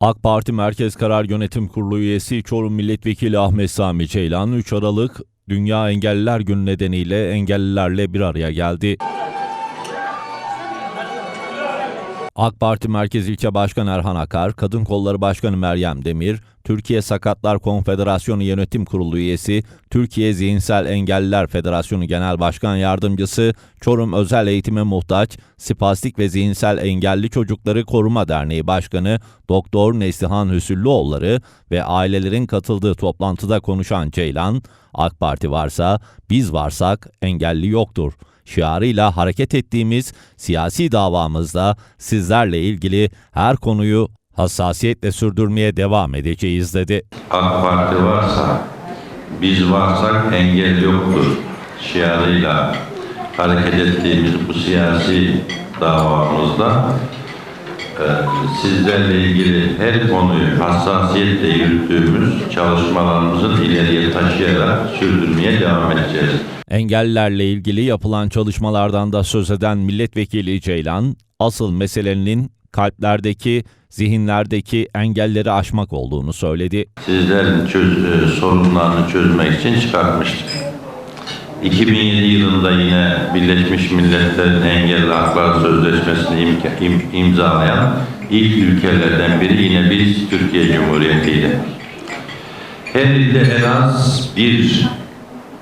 AK Parti Merkez Karar Yönetim Kurulu üyesi Çorum Milletvekili Ahmet Sami Ceylan 3 Aralık Dünya Engelliler Günü nedeniyle engellilerle bir araya geldi. AK Parti Merkez İlçe Başkanı Erhan Akar, Kadın Kolları Başkanı Meryem Demir, Türkiye Sakatlar Konfederasyonu Yönetim Kurulu üyesi, Türkiye Zihinsel Engelliler Federasyonu Genel Başkan Yardımcısı, Çorum Özel Eğitime Muhtaç, Spastik ve Zihinsel Engelli Çocukları Koruma Derneği Başkanı Doktor Neslihan Hüsüllüoğulları ve ailelerin katıldığı toplantıda konuşan Ceylan, AK Parti varsa, biz varsak engelli yoktur şiarıyla hareket ettiğimiz siyasi davamızda sizlerle ilgili her konuyu hassasiyetle sürdürmeye devam edeceğiz dedi. AK Parti varsa, biz varsak engel yoktur şiarıyla hareket ettiğimiz bu siyasi davamızda sizlerle ilgili her konuyu hassasiyetle yürüttüğümüz çalışmalarımızı ileriye taşıyarak sürdürmeye devam edeceğiz. Engellilerle ilgili yapılan çalışmalardan da söz eden milletvekili Ceylan, asıl meselenin kalplerdeki, zihinlerdeki engelleri aşmak olduğunu söyledi. Sizlerin çöz, e, sorunlarını çözmek için çıkartmıştık. 2007 yılında yine Birleşmiş Milletler'in Engelli Haklar Sözleşmesi'ni imka- im- imzalayan ilk ülkelerden biri yine biz Türkiye Cumhuriyeti'ydi. Her ilde en az bir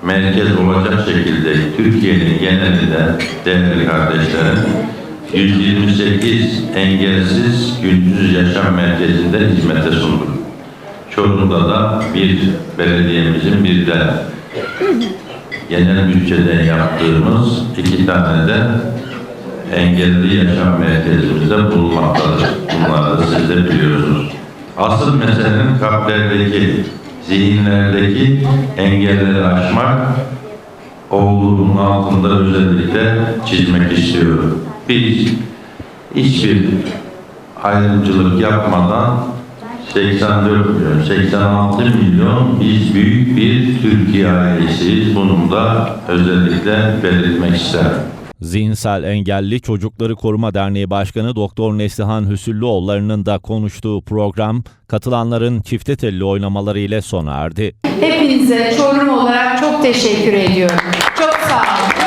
merkez olacak şekilde Türkiye'nin genelinde değerli kardeşlerim 128 engelsiz gündüz yaşam merkezinde hizmete sunduk. Çorum'da da bir belediyemizin bir de genel bütçeden yaptığımız iki tane de engelli yaşam merkezimizde bulunmaktadır. Bunları da siz de biliyorsunuz. Asıl meselenin kalplerdeki, zihinlerdeki engelleri aşmak olduğunun altında özellikle çizmek istiyorum. Biz hiçbir ayrımcılık yapmadan 84 milyon, 86 milyon biz büyük bir Türkiye ailesiyiz. Bunu da özellikle belirtmek isterim. Zihinsel Engelli Çocukları Koruma Derneği Başkanı Doktor Neslihan Hüsüllüoğulları'nın da konuştuğu program katılanların çifte telli oynamaları ile sona erdi. Hepinize Çorum olarak çok teşekkür ediyorum. Çok sağ olun.